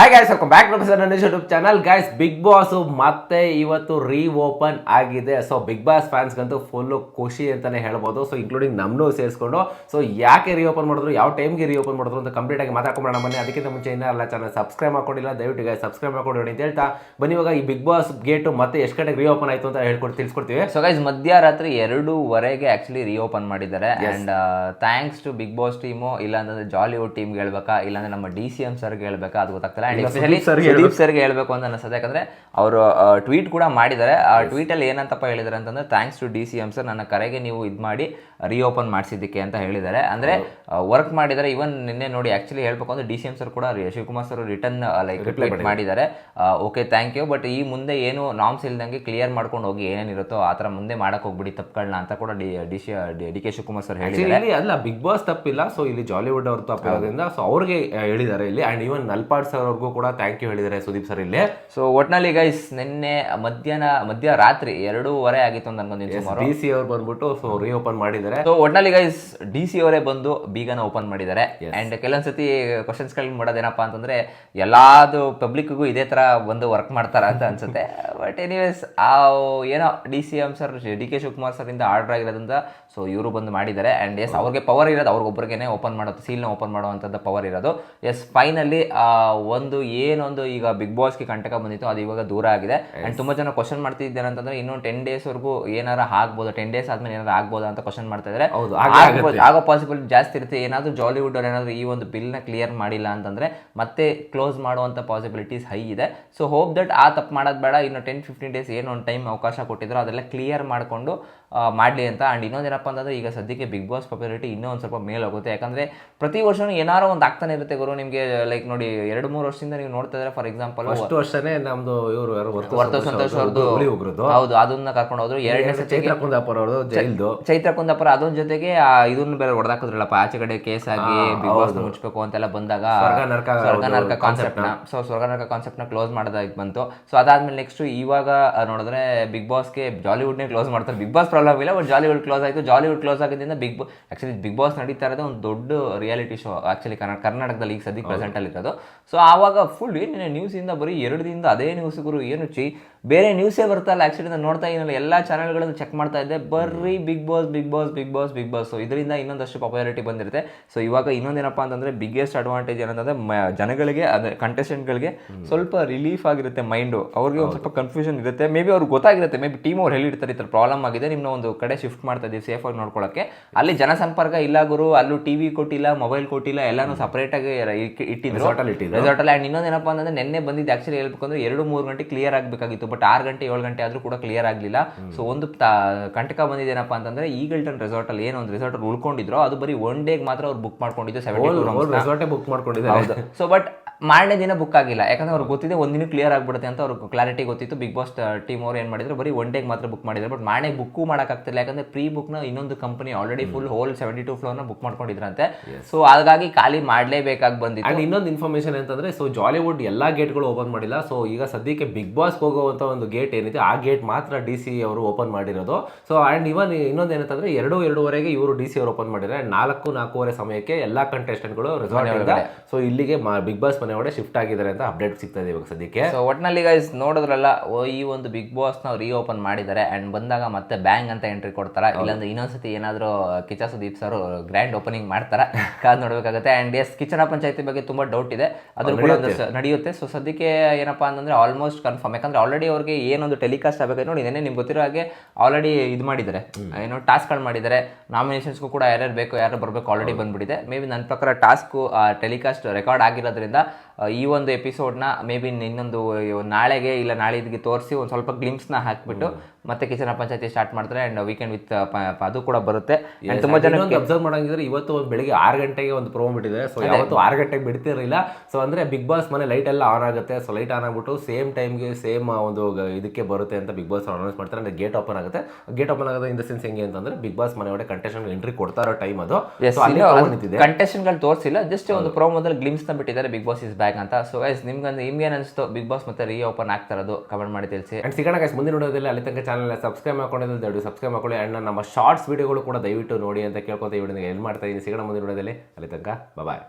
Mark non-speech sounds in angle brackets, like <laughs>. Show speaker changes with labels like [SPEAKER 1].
[SPEAKER 1] Hi guys welcome back to ನನ್ನ YouTube channel guys big boss ಮತ್ತೆ ಇವತ್ತು ರೀ ಓಪನ್ ಆಗಿದೆ. ಸೊ ಬಿಗ್ ಬಾಸ್ ಫ್ಯಾನ್ಸ್ಗಂತೂ ಫುಲ್ಲು ಖುಷಿ ಅಂತಲೇ ಹೇಳ್ಬೋದು. ಸೊ ಇನ್ಕ್ಲೂಡಿಂಗ್ ನಮ್ಮನ್ನು ಸೇರಿಸ್ಕೊಂಡು. ಸೊ ಯಾಕೆ ರೀ ಓಪನ್ ಮಾಡಿದ್ರು ಯಾವ ಟೈಮ್ಗೆ ರೀ ಓಪನ್ ಮಾಡಿದ್ರು ಅಂತ ಕಂಪ್ಲೀಟಾಗಿ ಆಗಿ ಮಾತಾಡ್ಕೊಂಡ್ಬಿಡೋಣ ಬನ್ನಿ ಅದಕ್ಕಿಂತ ಮುಂಚೆ ಇನ್ನೂ ಎಲ್ಲ ಚಾನಲ್ ಸಬ್ಸ್ಕ್ರೈಬ್ ಮಾಡ್ಕೊಂಡಿಲ್ಲ ದಯವಿಟ್ಟು ಗಾಯ್ಸ್ ಸಬ್ಸ್ಕ್ರೈಬ್ ಮಾಡ್ಕೊಂಡು ಅಂತ ಹೇಳ್ತಾ. ಬನ್ನಿ ಇವಾಗ ಈ ಬಿಗ್ ಬಾಸ್ ಗೇಟು ಮತ್ತೆ ಎಷ್ಟು ಗಂಟೆಗೆ ರೀ ಓಪನ್ ಆಯಿತು ಅಂತ ಹೇಳ್ಕೊಟ್ಟು ತಿಳಿಸ್ಕೊಡ್ತೀವಿ.
[SPEAKER 2] ಸೊ ಗೈಸ್ ಮಧ್ಯರಾತ್ರಿ ಎರಡೂವರೆಗೆ ರೀ ಓಪನ್ ಮಾಡಿದ್ದಾರೆ. And thanks to big boss team ಇಲ್ಲಾಂದ್ರೆ ಜಾಲಿವುಡ್ ಟೀಮ್ಗೆ ಹೇಳ್ಬೇಕಾ ಇಲ್ಲಾಂದ್ರೆ ನಮ್ಮ ಡಿ ಸಿ ಎಂ ಸರ್ಗೆ ಹೇಳ್ಬೇಕಾ ಅದು ಗೊತ್ತಾಗ್ತಿಲ್ಲ. ಅಂಡ್ ಎಸ್ಪೆಷಲಿ ಸುದೀಪ್ ಸರ್ಗೆ ಹೇಳಬೇಕು. ಅಂತ ಅನಿಸ್ತದೆ ಯಾಕಂದ್ರೆ ಅವರು ಟ್ವೀಟ್ ಕೂಡ ಮಾಡಿದ್ದಾರೆ. ಆ ಟ್ವೀಟ್ ಅಲ್ಲಿ ಏನಂತಪ್ಪ ಹೇಳಿದ್ದಾರೆ ಅಂತಂದ್ರೆ thanks to D C M sir ನನ್ನ ಕರೆಗೆ ನೀವು ಇದು ಮಾಡಿ ರಿಓಪನ್ ಮಾಡಿಸಿದ್ದಕ್ಕೆ ಅಂತ ಹೇಳಿದ್ದಾರೆ. ಅಂದ್ರೆ ವರ್ಕ್ ಮಾಡಿದ್ದಾರೆ. ಇವನ್ ನಿನ್ನೆ ನೋಡಿ ಆಕ್ಚುಲಿ ಹೇಳ್ಬೇಕು ಅಂದ್ರೆ ಡಿ ಸಿ ಎಂ ಸರ್ ಕೂಡ Shivakumar sir return like reply ಮಾಡಿದ್ದಾರೆ. ಓಕೆ ಥ್ಯಾಂಕ್ ಯು ಬಟ್ ಈ ಮುಂದೆ ಏನು ನಾಮ್ಸ್ ಇಲ್ದಂಗೆ ಕ್ಲಿಯರ್ ಮಾಡ್ಕೊಂಡು ಹೋಗಿ ಏನೇನಿರುತ್ತೋ ಆ ಥರ ಮುಂದೆ ಮಾಡಕ್ಕೆ ಹೋಗ್ಬಿಡಿ ತಪ್ಪುಗಳನ್ನ ಅಂತ ಕೂಡ D D C D K Shivakumar sir ಹೇಳಿದ್ದಾರೆ.
[SPEAKER 1] ಅಲ್ಲ ಬಿಗ್ ಬಾಸ್ ತಪ್ಪಿಲ್ಲ. ಸೊ ಇಲ್ಲಿ ಜಾಲಿವುಡ್ ಅವ್ರ ತಪ್ಪಿರೋದ್ರಿಂದ ಸೊ ಅವ್ರಿಗೆ ಹೇಳಿದ್ದಾರೆ ಇಲ್ಲಿ. ಅಂಡ್ ಇವನ್ ನಲ್ಪಾಡ್ ಸರ್ ಅವ್ರಿಗೂ ಕೂಡ ಥ್ಯಾಂಕ್ ಯು ಹೇಳಿದ್ದಾರೆ ಸುದೀಪ್ ಸರ್ ಇಲ್ಲಿ.
[SPEAKER 2] ಸೊ ಒಟ್ನಲ್ಲಿ ಗೈಸ್ ನಿನ್ನೆ ಮಧ್ಯಾಹ್ನ ಮಧ್ಯ ರಾತ್ರಿ ಎರಡೂವರೆ ಆಗಿತ್ತು ಅಂತ ಸುಮಾರು.
[SPEAKER 1] ಡಿ ಸಿ ಅವ್ರು ಬಂದ್ಬಿಟ್ಟು ಸೊ ರೀ ಓಪನ್ ಮಾಡಿದ್ದಾರೆ.
[SPEAKER 2] ಸೊ ಒಟ್ನಲ್ಲಿ ಗೈಸ್ ಡಿ ಸಿ ಅವರೇ ಬಂದು ಬೀಗನ ಓಪನ್ ಮಾಡಿದ್ದಾರೆ. ಅಂಡ್ ಕೆಲವೊಂದ್ಸತಿ ಕ್ವಶನ್ಸ್ಗಳು ಮಾಡೋದೇನಪ್ಪ ಅಂತಂದ್ರೆ ಎಲ್ಲಾದು ಪಬ್ಲಿಕ್ಗೂ ಇದೇ ತರ ಬಂದು ವರ್ಕ್ ಮಾಡ್ತಾರ ಅಂತ ಅನ್ಸುತ್ತೆ. <laughs> ಬಟ್ ಎನಿವೇಸ್ ಆ ಏನೋ D C M sir D K Shivakumar sir ಇಂದ ಆರ್ಡರ್ ಆಗಿರೋದ್ರಿಂದ ಸೊ ಇವರು ಬಂದು ಮಾಡಿದ್ದಾರೆ. ಅಂಡ್ ಎಸ್ ಅವ್ರಿಗೆ ಪವರ್ ಇರೋದು ಅವ್ರಿಗೊಬ್ಬರಿಗೇನೆ ಓಪನ್ ಮಾಡೋದು ಸೀಲ್ನ ಓಪನ್ ಮಾಡುವಂಥದ್ದು ಪವರ್ ಇರೋದು. ಎಸ್ ಫೈನಲಿ ಒಂದು ಏನೊಂದು ಈಗ ಬಿಗ್ ಬಾಸ್ಗೆ ಕಂಟಕ ಬಂದಿತ್ತು ಅದು ಇವಾಗ ದೂರ ಆಗಿದೆ. ಅಂಡ್ ತುಂಬಾ ಜನ ಕ್ವಶನ್ ಮಾಡ್ತಿದ್ದಾರೆ ಅಂತಂದ್ರೆ ಇನ್ನೊಂದು ಟೆನ್ ಡೇಸ್ ವರೆಗೂ ಏನಾರ ಆಗ್ಬೋದು? ಟೆನ್ ಡೇಸ್ ಆದ್ಮೇಲೆ ಏನಾರ ಆಗ್ಬೋದಾ ಅಂತ ಕ್ವಶನ್ ಮಾಡ್ತಾ ಇದ್ದಾರೆ. ಆಗೋ ಪಾಸಿಬಿಲಿಟಿ ಜಾಸ್ತಿ ಇರುತ್ತೆ. ಏನಾದರೂ ಜಾಲಿವುಡ್ ಅವ್ರು ಏನಾದರೂ ಈ ಒಂದು ಬಿಲ್ನ ಕ್ಲಿಯರ್ ಮಾಡಿಲ್ಲ ಅಂತಂದ್ರೆ ಮತ್ತೆ ಕ್ಲೋಸ್ ಮಾಡುವಂಥ ಪಾಸಿಬಿಲಿಟೀಸ್ ಹೈ ಇದೆ. ಸೊ ಹೋಪ್ ದಟ್ ಆ ತಪ್ಪು ಮಾಡೋದು ಬೇಡ. ಇನ್ನು ಟೆನ್ ಫಿಫ್ಟೀನ್ ಡೇಸ್ ಏನು ಒಂದು ಟೈಮ್ ಅವಕಾಶ ಕೊಟ್ಟಿದ್ರು ಅದೆಲ್ಲ ಕ್ಲಿಯರ್ ಮಾಡಿಕೊಂಡು ಮಾಡಲಿ ಅಂತ. ಆ್ಯಂಡ್ ಇನ್ನೊಂದೇನಪ್ಪ ಅಂತಂದ್ರೆ ಈಗ ಸದ್ಯಕ್ಕೆ ಬಿಗ್ ಬಾಸ್ ಪಾಪ್ಯುಲಾರಿಟಿ ಇನ್ನೂ ಒಂದು ಸ್ವಲ್ಪ ಮೇಲೆ ಹೋಗುತ್ತೆ. ಯಾಕಂದ್ರೆ ಪ್ರತಿ ವರ್ಷವೂ ಏನಾರೋ ಒಂದು ಆಗ್ತಾನೆ ಇರುತ್ತೆ ಗುರು. ನಿಮಗೆ ಲೈಕ್ ನೋಡಿ ಎರಡು ಮೂರು ವರ್ಷದಿಂದ ನೀವು ನೋಡ್ತಾ ಇದ್ರೆ ಫಾರ್ ಎಕ್ಸಾಂಪಲ್
[SPEAKER 1] ಅಷ್ಟು ವರ್ಷನೇ ನಮ್ದು ಇವರು ಯಾರು
[SPEAKER 2] ವರ್ತ ಸಂತೋಷ್ ಅವ್ರದ್ದು ಹೌದು ಅದನ್ನ ಕರ್ಕೊಂಡು ಹೋದ್ರು. ಎರಡನೇ
[SPEAKER 1] ಚೈತ್ರ ಕುಂದಾಪುರ ಅವ್ರದ್ದು ಜೈಲ್ದು.
[SPEAKER 2] ಚೈತ್ರ ಕುಂದಾಪುರ ಅದೊಂದ್ ಜೊತೆಗೆ ಆ ಇದನ್ನ ಬೇರೆ ಹೊಡೆದಾಕಿದ್ರಲ್ಲಪ್ಪ. ಆಚೆ ಕಡೆ ಕೇಸ್ ಆಗಿ ಬಿಗ್ ಬಾಸ್ ಮುಚ್ಚಬೇಕು ಅಂತೆಲ್ಲ ಬಂದಾಗ
[SPEAKER 1] ಸ್ವರ್ಗ ನರಕ
[SPEAKER 2] ಕಾನ್ಸೆಪ್ಟ್ನ. ಸೊ ಸ್ವರ್ಗ ನರಕ ಕಾನ್ಸೆಪ್ಟ್ನ ಕ್ಲೋಸ್ ಮಾಡೋದಾಗಿ ಬಂತು. ಸೊ ಅದಾದ್ಮೇಲೆ ನೆಕ್ಸ್ಟ್ ಇವಾಗ ನೋಡಿದ್ರೆ ಬಿಗ್ ಬಾಸ್ಗೆ ಜಾಲಿವುಡ್ ನೇ ಕ್ಲೋಸ್ ಮಾಡ್ತಾರೆ. ಬಿಗ್ ಬಾಸ್ ಪ್ರಾಬ್ಲಮ್ ಇಲ್ಲ ಬಟ್ ಜಾಲಿವುಡ್ ಕ್ಲೋಸ್ ಆಯ್ತು. ಜಾಲಿವುಡ್ ಕ್ಲೋಸ್ ಆಗಿದ್ದರಿಂದ ಬಿಗ್ ಆಕ್ಚುಲಿ ಬಿಗ್ ಬಾಸ್ ನಡೀತಾ ಇರೋದು ಒಂದು ದೊಡ್ಡ ರಿಯಾಲಿಟಿ ಶೋ ಆಕ್ಚುಲಿ ಕರ್ನಾಟಕದಲ್ಲಿ ಈಗ ಸದ್ಯಕ್ಕೆ ಪ್ರೆಸೆಂಟ್ ಅಲ್ಲಿ ಇರೋದು ಸೊ ಆವಾಗ ಫುಲ್ ಏನೇನು ನ್ಯೂಸ್ ಇಂದ ಬರೀ ಎರಡು ದಿನದಿಂದ ಅದೇ ನ್ಯೂಸ್ ಗುರು ಏನು ಚಿ ಬೇರೆ ನ್ಯೂಸೇ ಬರ್ತಲ್ಲ ಆ್ಯಕ್ಚುಲಿ ನಾನು ನೋಡ್ತಾ ಇದ್ದೀನಲ್ಲ ಎಲ್ಲ ಚಾನಲ್ಗಳನ್ನು ಚೆಕ್ ಮಾಡ್ತಾ ಇದ್ದೆ. ಬರ್ರಿ big boss big boss big boss big boss ಇದರಿಂದ ಇನ್ನೊಂದಷ್ಟು ಪಾಪ್ಯುಲಾರಿಟಿ ಬಂದಿರುತ್ತೆ. ಸೊ ಇವಾಗ ಇನ್ನೊಂದೇನಪ್ಪ ಅಂತಂದ್ರೆ ಬಿಗ್ಗೆಸ್ಟ್ ಅಡ್ವಾಂಟೇಜ್ ಏನಂತಂದ್ರೆ ಮ- ಜನಗಳಿಗೆ ಅದೇ ಕಂಟೆಸ್ಟೆಂಟ್ಗಳಿಗೆ ಸ್ವಲ್ಪ ರಿಲೀಫ್ ಆಗಿರುತ್ತೆ ಮೈಂಡು ಅವ್ರಿಗೆ ಒಂದು ಸ್ವಲ್ಪ ಕನ್ಫ್ಯೂಷನ್ ಇರುತ್ತೆ. ಮೇ ಬಿ ಅವ್ರಿಗೆ ಗೊತ್ತಾಗಿರುತ್ತೆ. ಮೇ ಬಿ ಟೀಮ್ ಅವ್ರು ಹೇಳಿರ್ತಾರೆ ಈ ಥರ ಪ್ರಾಬ್ಲಮ್ ಆಗಿದೆ ನಿಮ್ಮನ್ನ ಒಂದು ಕಡೆ ಶಿಫ್ಟ್ ಮಾಡ್ತಾ ಇದ್ದೀವಿ ಸೇಫ್ ಆಗಿ ನೋಡ್ಕೊಳ್ಳೋಕ್ಕೆ ಅಲ್ಲಿ ಜನಸಂಪರ್ಕ ಇಲ್ಲ ಗುರು ಅಲ್ಲೂ ಟಿವಿ ಕೊಟ್ಟಿಲ್ಲ ಮೊಬೈಲ್ ಕೊಟ್ಟಿಲ್ಲ ಎಲ್ಲಾನು ಸಪ್ರೇಟಾಗಿ ಇಟ್ಟಿದ್ರು. ರೆಸಾರ್ಟಲ್ಲಿ ಆ್ಯಂಡ್ ಇನ್ನೊಂದೇನಪ್ಪ ಅಂತಂದ್ರೆ ನಿನ್ನೆ ಬಂದಿದ್ದು ಆ್ಯಕ್ಚುಲಿ ಹೇಳ್ಬೇಕಂದ್ರೆ ಎರಡು ಮೂರು ಗಂಟೆ ಕ್ಲಿಯರ್ ಆಗಬೇಕಾಗಿತ್ತು. ಬಟ್ ಆರು ಗಂಟೆ ಏಳು ಗಂಟೆ ಆದ್ರೂ ಕೂಡ ಕ್ಲಿಯರ್ ಆಗಲಿಲ್ಲ. ಸೊ ಒಂದು ಕಂಟಕ ಬಂದಿದ್ದೇನಪ್ಪ ಅಂತಂದ್ರೆ ಈಗಲ್ಟನ್ ರೆಸಾರ್ಟ್ ಅಲ್ಲಿ ಏನೋ ಒಂದು ರೆಸಾರ್ಟ್ ಉಳ್ಕೊಂಡಿದ್ರು. ಅದು ಬರೀ ಒನ್ ಡೇಗೆ ಮಾತ್ರ ಅವ್ರು ಬುಕ್ ಮಾಡ್ಕೊಂಡಿದ್ದು ಸೆವೆಂಟಿ
[SPEAKER 1] ರೆಸಾರ್ಟೇ ಬುಕ್ ಮಾಡ್ಕೊಂಡಿದ್ದಾರೆ.
[SPEAKER 2] ಸೊ ಬಟ್ ಮಾರನೇ ದಿನ ಬುಕ್ ಆಗಿಲ್ಲ. ಯಾಕಂದ್ರೆ ಅವ್ರಿಗೆ ಗೊತ್ತಿದೆ ಒಂದು ದಿನ ಕ್ಲಿಯರ್ ಆಗ್ಬಿಡುತ್ತೆ ಅಂತ ಅವ್ರಿಗೆ ಕ್ಲಾರಿಟಿ ಗೊತ್ತಿತ್ತು. ಬಿಗ್ ಬಾಸ್ ಟೀಮ್ ಅವ್ರು ಏನು ಮಾಡಿದ್ರು? ಬರೀ ಒನ್ ಡೇಗೆ ಮಾತ್ರ ಬುಕ್ ಮಾಡಿದ್ರು ಬಟ್ ಮಾರನೇ ಬುಕ್ಕು ಮಾಡೋಕ್ಕಾಗ್ತಿಲ್ಲ ಯಾಕಂದ್ರೆ ಪ್ರೀ ಬುಕ್ನ ಇನ್ನೊಂದು company already full whole seventy two ಫ್ಲೋರ್ನ book ಮಾಡ್ಕೊಂಡಿದ್ರಂತೆ. ಸೊ ಹಾಗಾಗಿ ಖಾಲಿ ಮಾಡಲೇಬೇಕಾಗಿ ಬಂದಿತ್ತು.
[SPEAKER 1] ಅಂಡ್ ಇನ್ನೊಂದು ಇನ್ಫಾರ್ಮೇಶನ್ ಅಂತಂದ್ರೆ ಸೊ ಜಾಲಿವುಡ್ ಎಲ್ಲ ಗೇಟ್ಗಳು ಓಪನ್ ಮಾಡಿಲ್ಲ. ಸೊ ಈಗ ಸದ್ಯಕ್ಕೆ ಬಿಗ್ ಬಾಸ್ ಹೋಗುವಂತ ಒಂದು ಗೇಟ್ ಏನಿದೆ ಆ ಗೇಟ್ ಮಾತ್ರ ಡಿ ಸಿ ಅವರು ಓಪನ್ ಮಾಡಿರೋದು. ಸೊ ಆ್ಯಂಡ್ ಇವನ್ ಇನ್ನೊಂದು ಏನಂತಂದ್ರೆ ಎರಡು ಎರಡೂವರೆಗೆ ಇವರು ಡಿ ಸಿ ಅವರು ಓಪನ್ ಮಾಡಿದ್ದಾರೆ. ನಾಲ್ಕು ನಾಲ್ಕೂವರೆ ಸಮಯಕ್ಕೆ ಎಲ್ಲ ಕಂಟೆಸ್ಟೆಂಟ್ಗಳು ರೆಸಾರ್ಟ್ ಸೊ ಇಲ್ಲಿಗೆ ಬಿಗ್ ಬಾಸ್ ಮನೆ ಕಡೆ ಶಿಫ್ಟ್ ಆಗಿದ್ದಾರೆ ಅಂತ ಅಪ್ಡೇಟ್ ಸಿಗ್ತಾ ಇದೆ ಇವಾಗ ಸದ್ಯಕ್ಕೆ.
[SPEAKER 2] ಸೊ ಒಟ್ನಲ್ಲಿ ಗೈಸ್ ನೋಡಿದ್ರಲ್ಲ ಈ ಒಂದು ಬಿಗ್ ಬಾಸ್ ನಾವು ರೀಓಪನ್ ಮಾಡಿದ್ದಾರೆ. ಆ್ಯಂಡ್ ಬಂದಾಗ ಮತ್ತೆ ಬ್ಯಾಂಗ್ ಅಂತ ಎಂಟ್ರಿ ಕೊಡ್ತಾರ? ಇಲ್ಲಾಂದ್ರೆ ಇನ್ನೊಂದ್ಸತಿ ಏನಾದ್ರು Kiccha Sudeep sir grand opening ಮಾಡ್ತಾರ? ಕಾದ್ ನೋಡಬೇಕಾಗುತ್ತೆ. ಆ್ಯಂಡ್ ಎಸ್ ಕಿಚನ ಪಂಚಾಯತಿ ಬಗ್ಗೆ ತುಂಬಾ ಡೌಟ್ ಇದೆ. ಅದ್ರ ಕೂಡ ನಡೆಯುತ್ತೆ. ಸೊ ಸದ್ಯಕ್ಕೆ ಏನಪ್ಪಾ ಅಂತಂದ್ರೆ ಆಲ್ಮೋಸ್ಟ್ ಕನ್ಫರ್ಮ್ ಯಾಕಂದ್ರೆ ಆಲ್ರೆಡಿ ಅವ್ರಿಗೆ ಏನೊಂದು ಟೆಲಿಕಾಸ್ಟ್ ಆಗಬೇಕು ನೋಡಿ ನೆನೆ ನಿಮ್ಗೆ ಗೊತ್ತಿರೋ ಹಾಗೆ ಆಲ್ರೆಡಿ ಇದು ಮಾಡಿದ್ದಾರೆ. ಏನೋ ಟಾಸ್ಕ್ಗಳು ಮಾಡಿದ್ದಾರೆ. ನಾಮಿನೇಷನ್ಸ್ಗೂ ಕೂಡ ಯಾರ್ಯಾರು ಬೇಕು ಯಾರು ಬರಬೇಕು ಆಲ್ರೆಡಿ ಬಂದ್ಬಿಟ್ಟಿದೆ. ಮೇ ಬಿ ನನ್ನ ಪ್ರಕಾರ ಟಾಸ್ಕು ಟೆಲಿಕಾಸ್ಟ್ ರೆಕಾರ್ಡ್ ಆಗಿರೋದ್ರಿಂದ ಈ ಒಂದು ಎಪಿಸೋಡ್ನ ಮೇ ಬಿ ಇನ್ನೊಂದು ನಾಳೆಗೆ ಇಲ್ಲ ನಾಳಿದ್ಗೆ ತೋರಿಸಿ ಒಂದು ಸ್ವಲ್ಪ ಗ್ಲಿಮ್ಸ್ನ ಹಾಕ್ಬಿಟ್ಟು ಮತ್ತೆ ಕಿಚನ ಪಂಚಾಯತಿ ಸ್ಟಾರ್ಟ್ ಮಾಡ್ತಾರೆ ಅಂಡ್ ವೀಕೆಂಡ್ ವಿತ್ ಅದು ಕೂಡ ಬರುತ್ತೆ. ತುಂಬಾ ಜನ
[SPEAKER 1] ಅಬ್ಸರ್ವ್ ಮಾಡಂಗಿದ್ರೆ ಇವತ್ತು ಒಂದು ಬೆಳಿಗ್ಗೆ ಆರು ಗಂಟೆಗೆ ಒಂದು ಪ್ರೋಮೋ ಬಿಟ್ಟಿದೆ. ಸೊ ಯಾವತ್ತು ಆರು ಗಂಟೆಗೆ ಬಿಡ್ತಿರಲಿಲ್ಲ. ಸೊ ಅಂದ್ರೆ ಬಿಗ್ ಬಾಸ್ ಮನೆ ಲೈಟ್ ಎಲ್ಲ ಆನ್ ಆಗುತ್ತೆ. ಸೊ ಲೈಟ್ ಆನ್ ಆಗಿಬಿಟ್ಟು ಸೇಮ್ ಟೈಮ್ಗೆ ಸೇಮ್ ಒಂದು ಇದಕ್ಕೆ ಬರುತ್ತೆ ಅಂತ ಬಿಗ್ ಬಾಸ್ ಅನೌನ್ಸ್ ಮಾಡ್ತಾರೆ. ಅಂದ್ರೆ ಗೇಟ್ ಓಪನ್ ಆಗುತ್ತೆ. ಗೇಟ್ ಓಪನ್ ಆಗೋದು ಇನ್ ದ ಸೆನ್ಸ್ ಹೆಂಗೆ ಅಂತಂದ್ರೆ ಬಿಗ್ ಬಾಸ್ ಮನೆ ಒಳಗೆ ಕಂಟೆಸ್ಟೆಂಟ್ ಎಂಟ್ರಿ ಕೊಡ್ತಾರೋ ಟೈಮ್ ಅದು. So ಅಲ್ಲಿ
[SPEAKER 2] ಕಂಟೆಸ್ಟೆಂಟ್ಗಳು ತೋರಿಸಿಲ್ಲ ಜಸ್ಟ್ ಒಂದು ಪ್ರೋಮೋದಲ್ಲಿ ಗ್ಲಿಮ್ಸ್ನ ಬಿಟ್ಟಿದ್ದಾರೆ. ಬಿಗ್ ಬಾಸ್ ಇಸ್ ಬ್ಯಾಕ್ ಅಂತ. ಸೊ ಗೈಸ್ ನಿಮ್ಗೆ ನಿಮ್ಗೇನು ಅನಿಸ್ತು ಬಿಗ್ ಬಾಸ್ ಮತ್ತೆ ರೀ ಓಪನ್ ಆಗ್ತಾರದು ಕಮೆಂಟ್ ಮಾಡಿ ತಿಳಿಸಿ.
[SPEAKER 1] ಅಂಡ್ ಸಿಗೋಣ ಗೈಸ್ ಮುಂದಿನ ನೋಡೋದಿಲ್ಲ ಅಲ್ಲಿ ತನಕ ಚಾನಲ್ ಸಬ್ಸ್ಕ್ರೈಬ್ ಮಾಡ್ಕೊಂಡಿದ್ದು ದೊಡ್ಡ ಸಬ್ಸ್ಕ್ರೈಬ್ ಮಾಡ್ಕೊಳ್ಳಿ. ಅಣ್ಣ ನಮ್ಮ ಶಾರ್ಟ್ಸ್ ವಿಡಿಯೋಗಳು ಕೂಡ ದಯವಿಟ್ಟು ನೋಡಿ ಅಂತ ಕೇಳ್ಕೊತ ಈ ವಿಡಿಯೋ ಎಲ್ಲಿ ಮಾಡ್ತಾ ಇದ್ದೀನಿ. ಸಿಗೋಣ ಮುಂದಿನ ನೋಡೋದಲ್ಲಿ ಅಲ್ಲಿ ತನಕ. ಬಾಯ್